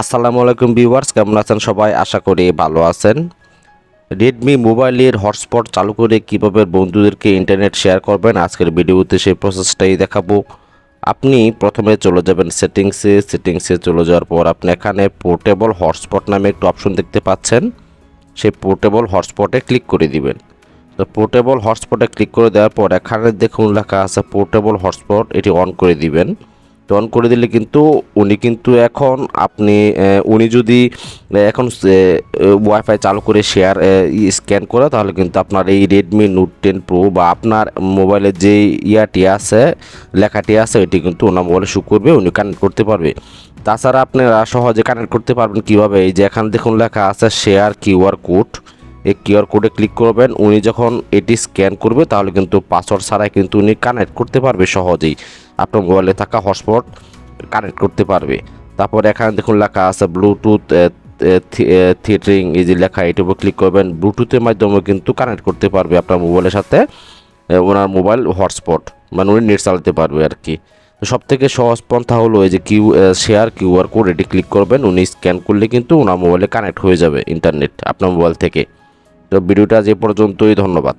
আসসালামু আলাইকুম ভিউয়ার্স, কেমন আছেন সবাই? আশা করি ভালো আছেন। রেডমি মোবাইলের হটস্পট চালু করে কীভাবে বন্ধুদেরকে ইন্টারনেট শেয়ার করবেন, আজকের ভিডিওতে সেই প্রসেসটাই দেখাবো। আপনি প্রথমে চলে যাবেন সেটিংসে সেটিংসে চলে যাওয়ার পর আপনি এখানে পোর্টেবল হটস্পট নামে একটু অপশন দেখতে পাচ্ছেন। সেই পোর্টেবল হটস্পটে ক্লিক করে দিবেন। তো পোর্টেবল হটস্পটে ক্লিক করে দেওয়ার পর এখানে দেখুন লেখা আছে পোর্টেবল হটস্পট এটি অন করে দিবেন। অন করে দিলে কিন্তু উনি কিন্তু এখন আপনি উনি যদি এখন ওয়াইফাই চালু করে শেয়ার স্ক্যান করে, তাহলে কিন্তু আপনার এই রেডমি নোট টেন প্রো বা আপনার মোবাইলের যে ইয়াটি আছে, লেখাটি আছে, এটি কিন্তু ওনার মোবাইলে শু করবে, উনি কানেক্ট করতে পারবে। তাছাড়া আপনারা সহজে কানেক্ট করতে পারবেন কীভাবে? এই যে এখানে দেখুন লেখা আছে শেয়ার কিউআর কোড এই কিউআর কোডে ক্লিক করবেন, উনি যখন এটি স্ক্যান করবে, তাহলে কিন্তু পাসওয়ার্ড ছাড়াই কিন্তু উনি কানেক্ট করতে পারবে সহজেই। আপনার মোবাইলে থাকা হটস্পট কানেক্ট করতে পারবে। তারপর এখানে দেখুন লেখা আছে ব্লুটুথ থিয়েটারিং এই যে লেখা এটির উপর ক্লিক করবেন ব্লুটুথের মাধ্যমে কিন্তু কানেক্ট করতে পারবে আপনার মোবাইলের সাথে ওনার মোবাইল হটস্পট মানে উনি নেট চালাতে পারবে আর কি। তো সব থেকে সহজ পন্থা হলো এই যে কিউ শেয়ার কিউআর কোড এটি ক্লিক করবেন, উনি স্ক্যান করলে কিন্তু ওনার মোবাইলে কানেক্ট হয়ে যাবে ইন্টারনেট আপনার মোবাইল থেকে। তো ভিডিওটা যে পর্যন্তই, ধন্যবাদ।